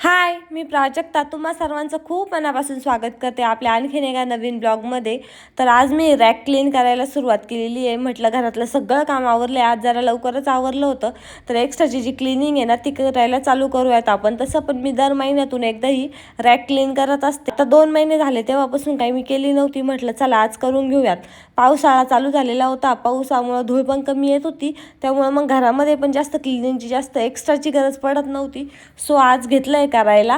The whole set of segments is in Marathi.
हाय मी प्राजक्ता तुम्हा सर्वांचं खूप मनापासून स्वागत करते आपल्या आणखीन एका नवीन ब्लॉगमध्ये. तर आज मी रॅक क्लीन करायला सुरुवात केलेली आहे. म्हटलं घरातलं सगळं काम आवरलं आहे आज जरा लवकरच आवरलं होतं. तर एक्स्ट्राची जी क्लिनिंग आहे ना ती करायला चालू करूयात आपण. तसं पण मी दर महिन्यातून एकदाही रॅक क्लीन करत असते. तर दोन महिने झाले तेव्हापासून काही मी केली नव्हती. म्हटलं चला आज करून घेऊयात. पावसाळा चालू झालेला होता. पावसामुळं धूळ पण कमी येत होती. त्यामुळं मग घरामध्ये पण जास्त क्लिनिंगची जास्त एक्स्ट्राची गरज पडत नव्हती. सो आज घेतलं आहे करायला.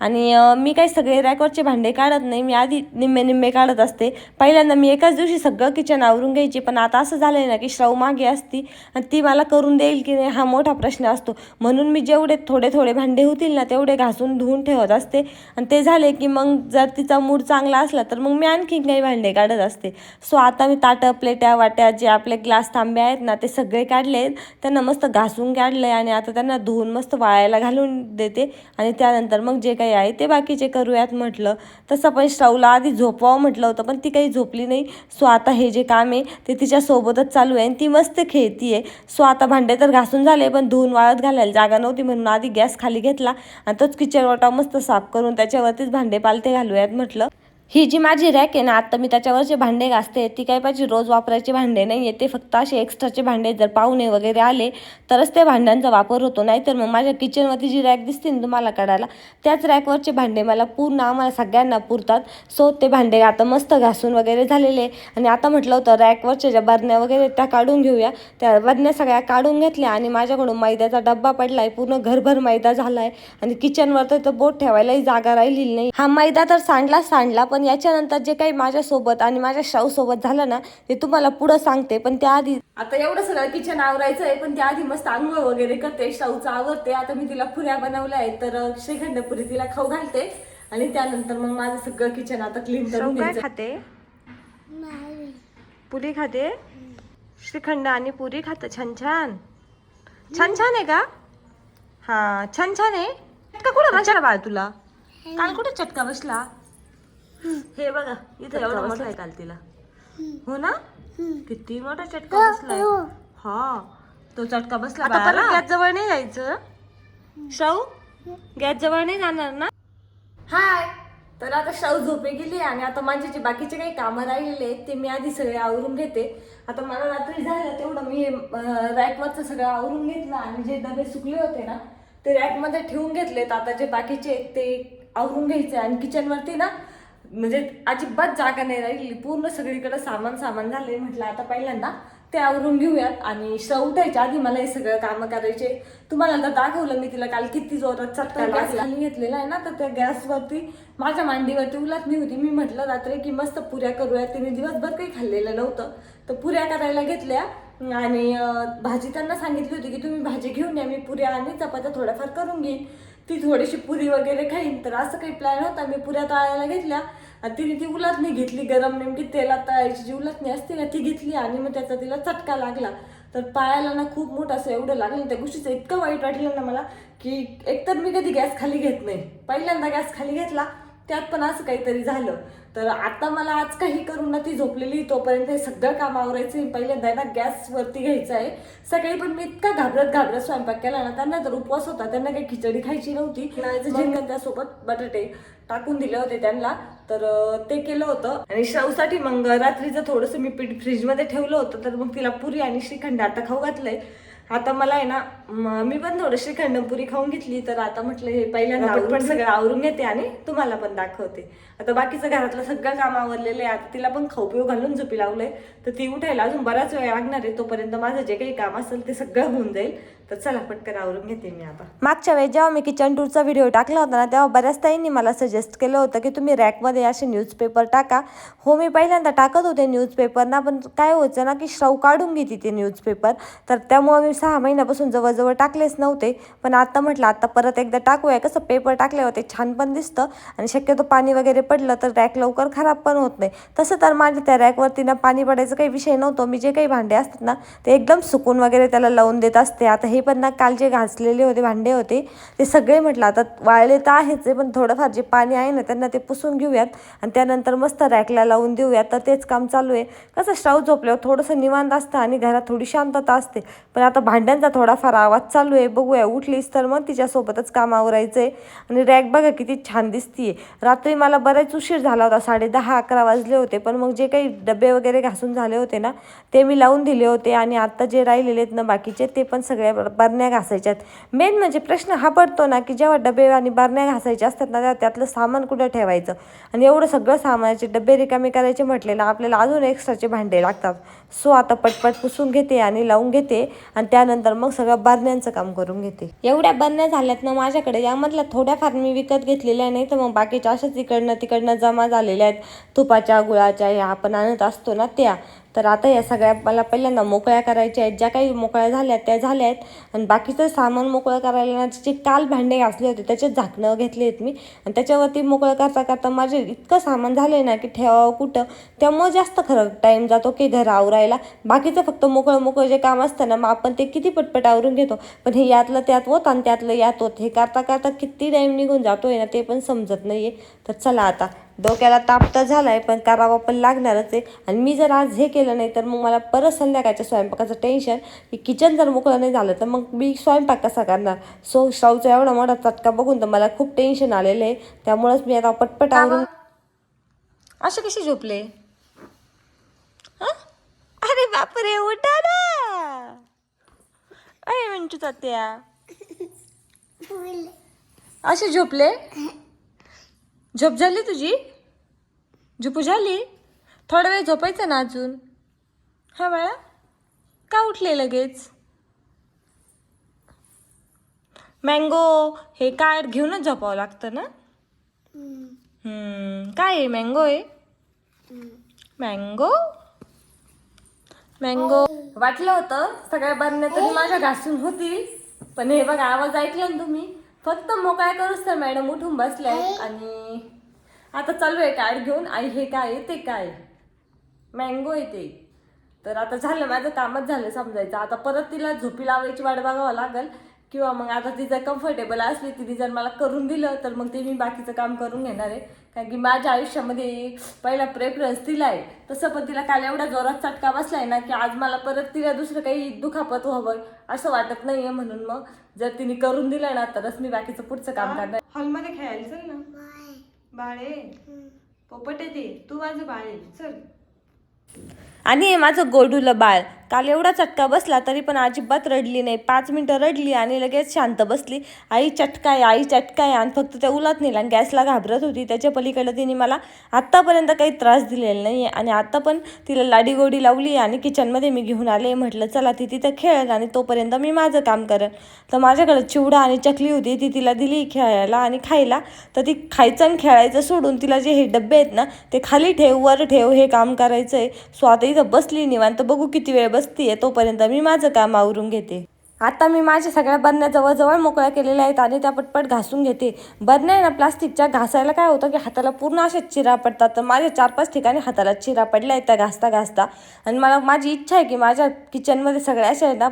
आणि मी काही सगळे रॅकवरचे भांडे काढत नाही. मी आधी निम्मे निम्मे काढत असते. पहिल्यांदा मी एकाच दिवशी सगळं किचन आवरून घ्यायची पण आता असं झालं आहे ना की श्रव मागे असती आणि ती मला करून देईल की नाही हा मोठा प्रश्न असतो. म्हणून मी जेवढे थोडे थोडे भांडे होतील ना तेवढे घासून धुवून ठेवत असते. आणि ते झाले की मग जर तिचा मूड चांगला असला तर मग मी आणखीन काही भांडे काढत असते. सो आता मी ताटं प्लेट्या वाट्या जे आपले ग्लास तांबे आहेत ना ते सगळे काढले. आहेत त्यांना मस्त घासून काढले आणि आता त्यांना धुवून मस्त वाळायला घालून देते. आणि त्यानंतर मग जे काही आहे ते बाकीचे करूयात म्हटलं. तसं पण श्रावला आधी झोपवावं म्हटलं होतं पण ती काही झोपली नाही. सो आता हे जे काम आहे ते तिच्यासोबतच चालू आहे आणि ती मस्त खेळती आहे. सो आता भांडे तर घासून झाले पण धुवून वाळत घालायला जागा नव्हती म्हणून आधी गॅस खाली घेतला आणि तोच किचन वाटा मस्त साफ करून त्याच्यावरतीच भांडे पालते घालूयात म्हटलं. ही जी माझी रॅक आहे ना आता मी त्याच्यावरचे भांडे घासते ती काही पाहिजे रोज वापरायचे भांडे नाही आहे ते फक्त असे एक्स्ट्राचे भांडे जर पाहुणे वगैरे आले तरच त्या भांड्यांचा वापर होतो. नाहीतर मग माझ्या किचनवरती जी रॅक दिसते ना तुम्हाला काढायला त्याच रॅकवरचे भांडे मला पूर्ण आम्हाला सगळ्यांना पुरतात. सो ते भांडे आता मस्त घासून वगैरे झालेले आहे. आणि आता म्हटलं होतं रॅकवरच्या ज्या बरण्या वगैरे त्या काढून घेऊया. त्या बरण्या सगळ्या काढून घेतल्या आणि माझ्याकडून मैद्याचा डब्बा पडला आहे पूर्ण घरभर मैदा झाला आहे आणि किचनवर तर बोट ठेवायलाही जागा राहिलेली नाही. हा मैदा तर सांडला सांडला पण याच्यानंतर जे काही माझ्यासोबत आणि माझ्या शाहू सोबत झालं ना ते तुम्हाला पुढं सांगते पण त्याआधी आता एवढं सगळं किचन आवरायचं आहे पण त्याआधी मस्त आंघोळ वगैरे करते शाहूचं आवरते. आता मी तिला पुऱ्या बनवल्या आहेत तर श्रीखंडपुरी तिला खाऊ घालते. आणि त्यानंतर मग माझं सगळं किचन आता क्लीन करून खाते? पुरी खाते? श्रीखंड आणि पुरी खात? छान छान. छान छान आहे का? हा छान छान आहे. चटका कुठं बसला बाळ तुला? काल कुठे चटका बसला? हे बघा इथे एवढा मोठा आहे काल तिला. हो ना? किती मोठा चटका बसलाय. हा. तो चटका बसला आता गॅस जवळ नाही जायचं शाहू गॅस जवळ नाही जाणार ना? हाय तर आता शाहू झोपे गेली आणि आता माझे जे बाकीचे काही कामं राहिलेले आहेत ते मी आधी सगळे आवरून घेते. आता मला रात्री झालं तेवढं मी रॅकवरचं सगळं आवरून घेतलं आणि जे डबे सुकले होते ना ते रॅकमध्ये ठेवून घेतलेत. आता जे बाकीचे आहेत ते आवरून घ्यायचे. आणि किचनवरती ना म्हणजे अजिबात जागा नाही राहिली. पूर्ण सगळीकडे सामान सामान झाले म्हटलं आता पहिल्यांदा. ते आवरून घेऊयात आणि श्रव उठायच्या आधी मला हे सगळं कामं करायचे. तुम्हाला तर दाखवलं मी तिला काल किती जोरात चटका गॅस खाली घेतलेला आहे ना तर त्या गॅसवरती माझ्या मांडीवरती उलटली होती. मी म्हटलं रात्री की मस्त पुऱ्या करूयात तिने दिवसभर काही खाल्लेलं नव्हतं. तर पुऱ्या करायला घेतल्या. आणि भाजी त्यांना सांगितली होती की तुम्ही भाजी घेऊन या मी पुऱ्या आणि चपात्या थोड्याफार करून घेईन. ती थोडीशी पुरी वगैरे खाईन तर असं काही प्लॅन होता मी पुऱ्या तळायला घेतल्या आणि तिने ती उलटणी घेतली गरम नेमकी तेलात तळायची जी उलटणी असते ना ती घेतली आणि मग त्याचा तिला चटका लागला. तर पायाला ना खूप मोठं असं एवढं लागलं त्या गोष्टीचं इतकं वाईट वाटलं ना मला की एकतर मी कधी गॅस खाली घेत नाही. पहिल्यांदा गॅस खाली घेतला त्यात पण असं काहीतरी झालं. तर आता मला आज काही करून ना ती झोपलेली तोपर्यंत हे सगळं काम आवरायचं. पहिल्यांदा ना गॅसवरती घ्यायचं आहे. सकाळी पण मी इतका घाबरत घाबरत स्वयंपाक केला ना त्यांना तर उपवास होता. त्यांना काही खिचडी खायची नव्हती. झिंगण त्यासोबत बटाटे टाकून दिले होते त्यांना. तर ते केलं होतं. आणि शाऊसाठी मग रात्रीचं थोडंसं मी पीठ फ्रीजमध्ये ठेवलं होतं. तर मग तिला पुरी आणि श्रीखंड आता खाऊ घातलंय. आता मला आहे ना म- पण थोडं श्रीखंड पुरी खाऊन घेतली तर आता म्हटलं हे पहिल्यांदा पण सगळं आवरून घेते आणि तुम्हाला पण दाखवते. आता बाकीचं घरातलं सगळं काम आवरलेलं आहे आता तिला पण खाऊ पिऊ घालून झोपी लावलंय तर ती उठायला अजून बराच वेळ लागणार आहे तोपर्यंत माझं जे काही काम असेल ते सगळं होऊन जाईल. तर चला पटकन आवरून घेते मी आता. मागच्या वेळेस जेव्हा मी किचन टूरचा व्हिडिओ टाकला होता ना तेव्हा बऱ्याच ताईंनी मला सजेस्ट केलं होतं की तुम्ही रॅकमध्ये असे न्यूजपेपर टाका. हो मी पहिल्यांदा टाकत होते न्यूजपेपर ना पण काय व्हायचं ना की श्रव काढून घेते ते न्यूजपेपर तर त्यामुळे मी सहा महिन्यापासून जवळजवळ टाकलेच नव्हते पण आता म्हटलं आता परत एकदा टाकूया. कसं पेपर टाकल्यावर ते छान पण दिसतं आणि शक्यतो पाणी वगैरे पडलं तर रॅक लवकर खराब पण होत नाही. तसं तर माझ्या त्या रॅकवरती ना पाणी पडायचं काही विषय नव्हतो. मी जे काही भांडे असतात ना ते एकदम सुकून वगैरे त्याला लावून देत असते. आता हे पण ना काल जे घासलेले होते भांडे होते ते सगळे म्हटलं आता वाळले तर आहेच आहे पण थोडंफार जे पाणी आहे ना त्यांना ते पुसून घेऊयात आणि त्यानंतर मस्त रॅकला लावून देऊयात. तर तेच काम चालू आहे. कसं स्टव झोपल्यावर थोडंसं निवांत असतं आणि घरात थोडी शांतता असते. पण आता भांड्यांचा थोडाफार आवाज चालू आहे. बघूया उठलीस तर मग तिच्यासोबतच काम आवरायचं आहे आणि रॅक बघा किती छान दिसतीये. रात्री मला बराच उशीर झाला होता साडे दहा अकरा वाजले होते. पण मग जे काही डबे वगैरे घासून झाले होते ना ते मी लावून दिले होते. आणि आत्ता जे राहिलेले आहेत ना बाकीचे ते पण सगळ्या बरण्या घासायच्यात. मेन म्हणजे प्रश्न हा पडतो ना की जेव्हा डबे आणि बरण्या घासायच्या असतात ना तेव्हा त्यातलं सामान कुठं ठेवायचं? आणि एवढं सगळं सामानाचे डबे रिकामे करायचे म्हटले ना आपल्याला अजून एक्स्ट्राचे भांडे लागतात. सो आता पटपट पुसून घेते आणि लावून घेते. आणि त्यानंतर मग सगळं बरण्यांचं काम करून घेते. एवढ्या बरण्या झाल्यात ना माझ्याकडे. यामधल्या थोड्याफार मी विकत घेतलेल्या नाही तर मग बाकीच्या अशाच इकडनं तिकडनं जमा झालेल्या आहेत. तुपाच्या गुळाच्या ह्या आपण आणत असतो ना त्या. तर आता या सगळ्या मला पहिल्यांदा मोकळ्या करायच्या आहेत. ज्या काही मोकळ्या झाल्या त्या झाल्या आहेत. आणि बाकीचं सामान मोकळं करायला ना जे काल भांडे घासले होते. त्याचे झाकणं घेतले आहेत मी. आणि त्याच्यावरती मोकळं करता करता माझे इतकं सामान झालं ना की ठेवावं कुठं. त्यामुळं जास्त खरं टाईम जातो की घर आवरायला. बाकीचं फक्त मोकळं मोकळं जे काम असतं ना मग आपण ते किती पटपट आवरून घेतो. पण हे यातलं त्यात होत आणि त्यातलं यात होत. हे करता करता किती टाईम निघून जातो आहे ना ते पण समजत नाही आहे तर चला आता. डोक्याला ताप तर झालाय पण करावा पण लागणारच आहे. आणि मी जर आज हे केलं नाही तर मग मला परत संध्याकाळच्या स्वयंपाकाचं टेन्शन की किचन जर मोकळं नाही झालं तर मग मी स्वयंपाक कसा करणार? सो स्टवचा एवढा मोठा चटका बघून तर मला खूप टेन्शन आलेलं आहे. त्यामुळंच मी आता पटपट आवरून असे कसे झोपले? हं? अरे बापरे उठा ना! अरे मिंटू तात्या. असे झोपले? झोप झाली तुझी? झोपू झाली? थोडा वेळ झोपायचं ना अजून? हा बाळा का उठले लगेच? मँगो हे कार्ड घेऊनच झोपावं लागतं ना? काय आहे मँगो आहे मँगो? मँगो वाटलं होतं सगळ्या बरण्या तरी माझ्या घासून होतील पण हे बघा आवाज ऐकला ना तुम्ही. फक्त मोकळ्या करूच तर मॅडम उठून बसल्या आणि आता चालू आहे कार्ड घेऊन. आई हे काय आहे? ते काय आहे? मँगो आहे ते. तर आता झालं माझं कामच झालं समजायचं. आता परत तिला झोपी लावायची वाट बघावं लागेल. किंवा मग आता ती जर कम्फर्टेबल असली तिने जर मला करून दिलं तर मग ते मी बाकीचं काम करून घेणार आहे. कारण की माझ्या आयुष्यामध्ये पहिला प्रेफरन्स तिला आहे. तसं पण तिला काल एवढा जोरात चटका बसलाय ना की आज मला परत तिला दुसरं काही दुखापत व्हावं असं वाटत नाहीये म्हणून मग जर तिने करून दिलं ना तरच मी बाकीचं पुढचं काम करणार. हॉलमध्ये खेळायला चल ना. बाळे. पोपट येते तू. माझं बाळे चल. आणि हे माझं गोडूलं बाळ. काल एवढा चटका बसला तरी पण अजिबात रडली नाही. पाच मिनटं रडली आणि लगेच शांत बसली. आई चटकाय आई चटकाय आणि फक्त त्या उलात नेला आणि गॅसला घाबरत होती. त्याच्या पलीकडे तिने मला आत्तापर्यंत काही त्रास दिलेला नाही आहे आणि आता पण तिला लाडी गोडी लावली आणि किचनमध्ये मी घेऊन आले म्हटलं चला ती तिथं खेळेल आणि तोपर्यंत मी माझं काम करेन तर माझ्याकडे चिवडा आणि चकली होती. ती तिला दिली खेळायला आणि खायला. तर ती खायचं आणि खेळायचं सोडून तिला जे हे डबे आहेत ना ते खाली ठेव वर ठेव हे काम करायचं आहे सो आता इथं बसली निवांत. बघू किती वेळ बसतीये तोपर्यंत मी माझं काम आवरून घेते. आता मी माझ्या सगळ्या बरण्या जवळजवळ मोकळ्या केलेल्या आहेत आणि त्या पटपट घासून घेते. बरण्या आहे ना प्लास्टिकच्या घासायला काय होतं की हाताला पूर्ण अशा चिरा पडतात. तर माझ्या चार पाच ठिकाणी हाताला चिरा पडल्या आहेत त्या घासता घासता आणि मला माझी इच्छा आहे की माझ्या किचनमध्ये सगळ्या अशा ना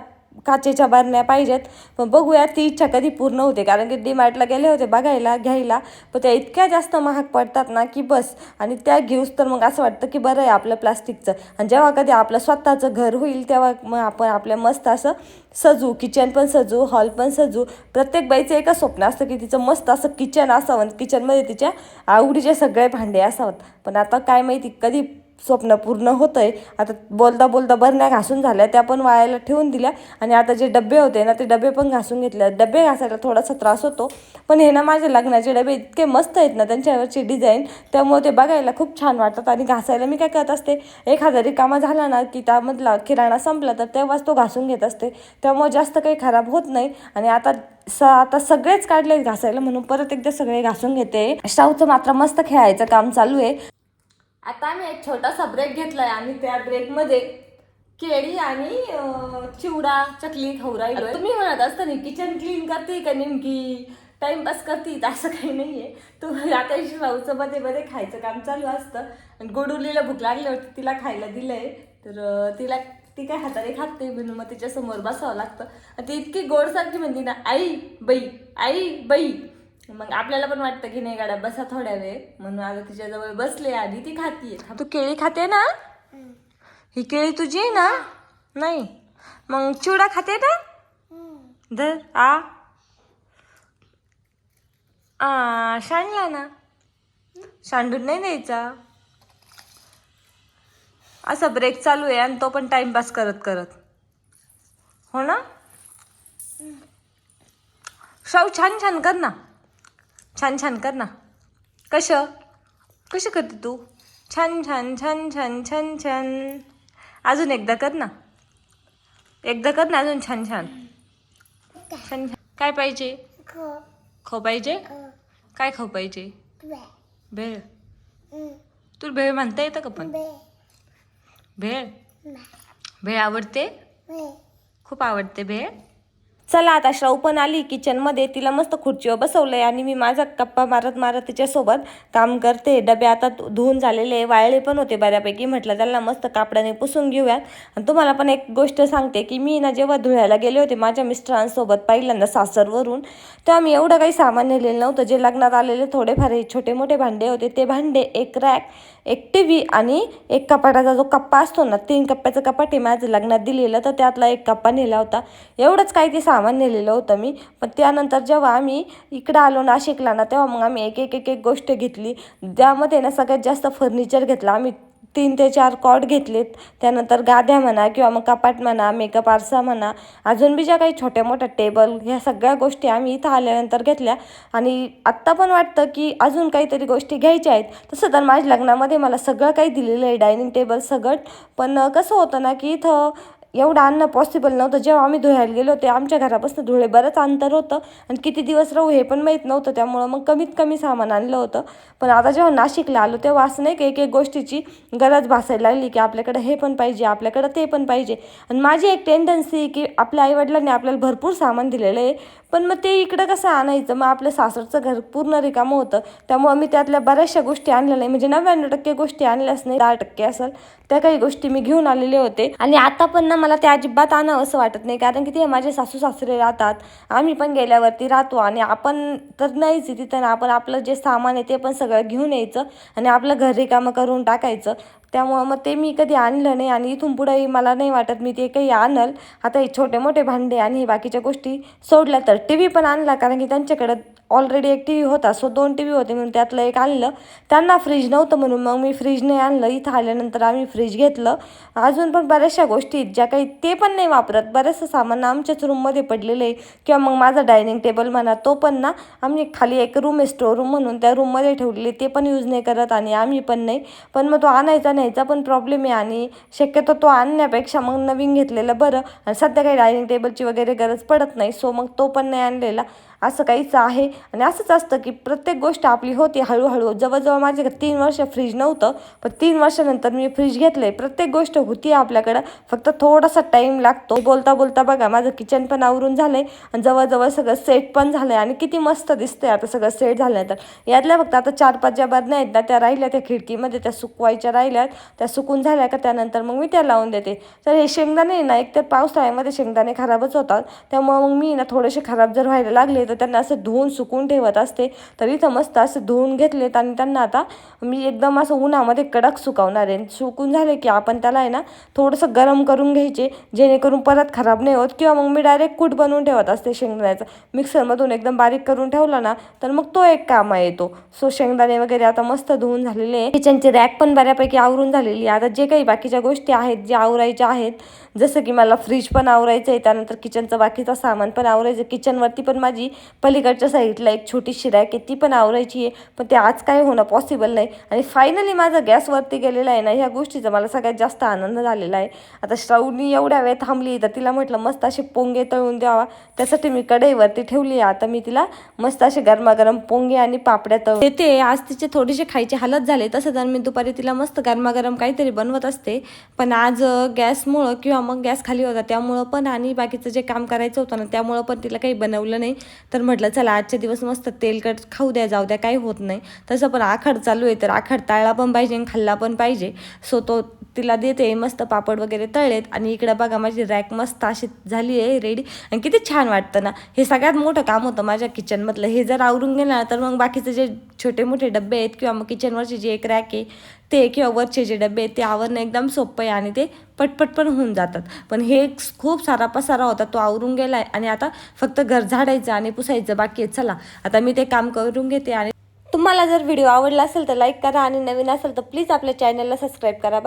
काचेच्या बारण्या पाहिजेत. पण बघूया ती इच्छा कधी पूर्ण होते. कारण की डीमार्टला गेले होते बघायला घ्यायला. पण त्या इतक्या जास्त महाग पडतात ना की बस. आणि त्या घेऊस तर मग असं वाटतं की बरं आहे आपलं प्लास्टिकचं. आणि जेव्हा कधी आपलं स्वतःचं घर होईल तेव्हा मग आपण आपल्या मस्त असं सजू किचन पण सजू हॉल पण सजू. प्रत्येक बाईचं एकच स्वप्न असतं की तिचं मस्त असं किचन असावं. किचनमध्ये तिच्या आवडीचे सगळे भांडे असावं. पण आता काय माहिती कधी स्वप्न पूर्ण होतं आहे आता बोलता बोलता बरण्या घासून झाल्या त्या पण वाळायला ठेवून दिल्या. आणि आता जे डबे होते ना ते डबे पण घासून घेतले. डबे घासायला थोडासा त्रास होतो. पण हे ना माझे लग्नाचे डबे इतके मस्त आहेत ना त्यांच्यावरची डिझाईन त्यामुळे ते बघायला खूप छान वाटतात. आणि घासायला मी काय करत असते एखादा रिकामा झाला ना की त्यामधला किराणा संपला तर तेव्हाच तो घासून घेत असते. त्यामुळे जास्त काही खराब होत नाही. आणि आता स आता सगळेच काढले घासायला म्हणून परत एकदा सगळे घासून घेते. स्टाऊचं मात्र मस्त खेळायचं काम चालू आहे. आता आम्ही एक छोटासा ब्रेक घेतलाय. आणि त्या ब्रेकमध्ये केळी आणि चिवडा चकली खाऊ राहिलो तुम्ही म्हणत असता ना किचन क्लीन करते का नेमकी? टाइमपास करते? असं काही नाहीये. तुम्हाला आता राहूचं मध्ये मध्ये खायचं काम चालू असतं. आणि गोडुलीला भूक लागली होती तिला खायला दिलंय. तर अं, तिला ती काय हाताने खात नाही म्हणून मग तिच्या समोर बसावं लागतं. आणि ती इतकी गोडसारखी म्हणते ना आई बाई आई बाई. मग आपल्याला पण वाटतं की नाही गाड्या बसा थोड्या वेळ. म्हणून आता तिच्याजवळ बसले आणि ती खातीये. तू केळी खाते ना? ही केळी तुझी आहे ना? नाही. मग चिवडा खाते ना? धर आ. आ सांडला ना. सांडून नाही द्यायचा. असा ब्रेक चालू आहे आणि तो पण टाइमपास करत करत. हो ना? शाऊ छान छान कर ना. छान छान कर ना. कसं कशी करते तू? छान छान छान छान छान छान. अजून एकदा कर ना. एकदा कर ना अजून छान छान. छान छान. काय पाहिजे? खाऊ पाहिजे? काय खाऊ पाहिजे? भेळ. तुला भेळ म्हणता येतं का पण? भेळ? भेळ आवडते? खूप आवडते भेळ? चला आता श्राऊ पण आली किचनमध्ये तिला मस्त खुर्चीवर बसवलंय आणि मी माझा गप्पा मारत मारत तिच्यासोबत काम करते. डबे आता धुवून झालेले वाळले पण होते बऱ्यापैकी. म्हटलं त्याला मस्त कापडाने पुसून घेऊयात. आणि तुम्हाला पण एक गोष्ट सांगते की मी ना जेव्हा धुळ्याला गेले होते माझ्या मिस्टरांसोबत पहिल्यांदा सासरवरून तेव्हा मी एवढं काही सामान नेलेलं नव्हतं. जे लग्नात आलेले थोडेफार छोटे मोठे भांडे होते ते भांडे एक रॅक एक टी व्ही आणि एक कपाटाचा जो कप्पा असतो ना तीन कप्प्याचं कपाट आहे माझं लग्नात दिलेलं तर त्यातला एक कप्पा नेला होता. एवढंच काही ते सामान नेलेलं होतं मी. पण त्यानंतर जेव्हा आम्ही इकडं आलो नाशिकला ना तेव्हा मग आम्ही एक एक एक एक गोष्ट घेतली. त्यामध्ये ना सगळ्यात जास्त फर्निचर घेतलं. आम्ही तीन ते चार कॉट घेतलेत. त्यानंतर गाद्या म्हणा किंवा मग कपाट म्हणा मेकअप आरसा म्हणा अजून बी ज्या काही छोट्या मोठ्या टेबल ह्या सगळ्या गोष्टी आम्ही इथं आल्यानंतर घेतल्या. आणि आत्ता पण वाटतं की अजून काहीतरी गोष्टी घ्यायच्या आहेत. तसं तर माझ्या लग्नामध्ये मला सगळं काही दिलेलं आहे डायनिंग टेबल सगळं. पण कसं होतं ना की इथं एवढं आणणं पॉसिबल नव्हतं. जेव्हा आम्ही धुळ्याला गेलो होते आमच्या घरापासून धुळे बरंच अंतर होतं आणि किती दिवस राहू हे पण माहीत नव्हतं. त्यामुळं मग कमीत कमी सामान आणलं होतं. पण आता जेव्हा नाशिकला आलो तेव्हा असं नाही की एक एक गोष्टीची गरज भासायला लागली की आपल्याकडं हे पण पाहिजे आपल्याकडं ते पण पाहिजे. आणि माझी एक टेंडन्सी की आपल्या आईवडिलांनी आपल्याला भरपूर सामान दिलेलं आहे. पण मग ते इकडं कसं आणायचं? मग आपलं सासरचं घर पूर्ण रिकामं होतं. त्यामुळं मी त्यातल्या बऱ्याचशा गोष्टी आणल्या नाही. म्हणजे नव्याण्णव टक्के गोष्टी आणल्याच नाही. दहा टक्के असेल. त्या काही गोष्टी मी घेऊन आलेले होते. आणि आता पण ना मला ते अजिबात आणावं असं वाटत नाही. कारण की ते माझे सासू सासरे राहतात. आम्ही पण गेल्यावरती राहतो. आणि आपण तर नाहीच तिथं. ना आपण आपलं जे सामान आहे ते पण सगळं घेऊन यायचं. आणि आपलं घर रिकामं करून टाकायचं. त्यामुळं मग ते मी कधी आणलं नाही आणि इथून पुढंही मला नाही वाटत मी ते काही आणल. आता हे छोटे मोठे भांडे आणि हे बाकीच्या गोष्टी सोडल्या तर टी व्ही पण आणला कारण की त्यांच्याकडं ऑलरेडी एक टी व्ही होता सो दोन टी व्ही होते म्हणून त्यातलं एक आणलं. त्यांना फ्रीज नव्हतं म्हणून मग मी फ्रीज नाही आणलं. इथं आल्यानंतर आम्ही फ्रीज घेतलं. अजून पण बऱ्याचशा गोष्टी आहेत ज्या काही ते पण नाही वापरत. बरेचसं सामान आमच्याच रूममध्ये पडलेलं आहे. किंवा मग माझा डायनिंग टेबल म्हणा तो पण ना आम्ही खाली एक रूम आहे स्टोर रूम म्हणून त्या रूममध्ये ठेवलेली ते पण यूज नाही करत आणि आम्ही पण नाही. पण मग तो आणायचा न्यायचा पण प्रॉब्लेम आहे आणि शक्यतो तो आणण्यापेक्षा मग नवीन घेतलेलं बरं. आणि सध्या काही डायनिंग टेबलची वगैरे गरज पडत नाही सो मग तो पण नाही आणलेला. असं काहीच आहे. आणि असंच असतं की प्रत्येक गोष्ट आपली होती हळूहळू. जवळजवळ माझे तीन वर्ष फ्रीज नव्हतं पण तीन वर्षानंतर मी फ्रीज घेतलं आहे प्रत्येक गोष्ट होती आपल्याकडं. फक्त थोडासा टाईम लागतो. बोलता बोलता बघा माझं किचन पण आवरून झालं आहे आणि जवळजवळ सगळं सेट पण झालं आहे आणि किती मस्त दिसतंय आता सगळं सेट झाल्यानंतर. यातल्या फक्त आता चार पाच ज्या बदल्या आहेत ना त्या राहिल्या त्या खिडकीमध्ये त्या सुकवायच्या राहिल्यात. त्या सुकून झाल्या का त्यानंतर मग मी त्या लावून देते. तर हे शेंगदाणे ना एक तर पावसाळ्यामध्ये शेंगदाणे खराबच होतात. त्यामुळं मग मी ना थोडेसे खराब जर व्हायला लागले तर त्यांना असं धुवून सुकून ठेवत असते. तर इथं मस्त असं धुवून घेतलेत आणि त्यांना आता मी एकदम असं उन्हामध्ये कडक सुकवणार आहे. सुकून झाले की आपण त्याला आहे ना थोडंसं गरम करून घ्यायचे जेणेकरून परत खराब नाही होत किंवा मग मी डायरेक्ट कूट बनवून ठेवत असते शेंगदाण्याचं. मिक्सरमधून एकदम बारीक करून ठेवला ना तर मग तो एक कामा येतो. सो शेंगदाणे वगैरे आता मस्त धुवून झालेले आहे किचनचे रॅक पण बऱ्यापैकी आवरून झालेली आहे. आता जे काही बाकीच्या गोष्टी आहेत जे आवरायच्या आहेत जसं की मला फ्रीज पण आवरायचं आहे त्यानंतर किचनचं बाकीचं सामान पण आवरायचं किचनवरती पण माझी पलीकडच्या साईडला एक छोटीशी रॅक आहे ती पण आवरायची आहे पण ते आज काय होणं पॉसिबल नाही. आणि फायनली माझा गॅसवरती गेलेला आहे ना ह्या गोष्टीचा मला सगळ्यात जास्त आनंद झालेला आहे. आता श्रावणी एवढ्या वेळ थांबली तर तिला म्हटलं मस्त असे पोंगे तळून द्यावा. त्यासाठी मी कढईवरती ठेवली आहे. आता मी तिला मस्त असे गरमागरम पोंगे आणि पापड्या तळून देते. आज तिचे थोडेसे खायचे हालत झाले तसं तर मी दुपारी तिला मस्त गरमागरम काहीतरी बनवत असते पण आज गॅसमुळं किंवा मग गॅस खाली होता त्यामुळं पण आणि बाकीचं जे काम करायचं होतं ना त्यामुळं पण तिला काही बनवलं नाही. तर म्हटलं चला आजचे दिवस मस्त तेलकट खाऊ द्या जाऊ द्या काही होत नाही. तसं पण आखाड चालू आहे तर आखाड ताळला पण पाहिजे आणि खाल्ला पण पाहिजे. सो तो तिला देते मस्त पापड वगैरे तळलेत. आणि इकडं बघा माझी रॅक मस्त अशी झाली आहे रेडी आणि किती छान वाटतं ना. हे सगळ्यात मोठं काम होतं माझ्या किचनमधलं हे जर आवरून गेलं ना तर मग बाकीचे जे छोटे मोठे डबे आहेत किंवा मग किचनवरचे जे एक रॅक आहे ते किंवा वरचे जे डबे आहेत ते आवरणं एकदम सोपं आहे आणि ते पटपट पण होऊन जातात. पण हे खूप सारा पसारा होता तो आवरून गेला आहे आणि आता फक्त घर झाडायचं आणि पुसायचं बाकी आहे. चला आता मी ते काम करून घेते आणि तुम्हाला जर व्हिडिओ आवडला असेल तर लाईक करा आणि नवीन असेल तर प्लीज आपल्या चॅनलला सबस्क्राईब करा. बाय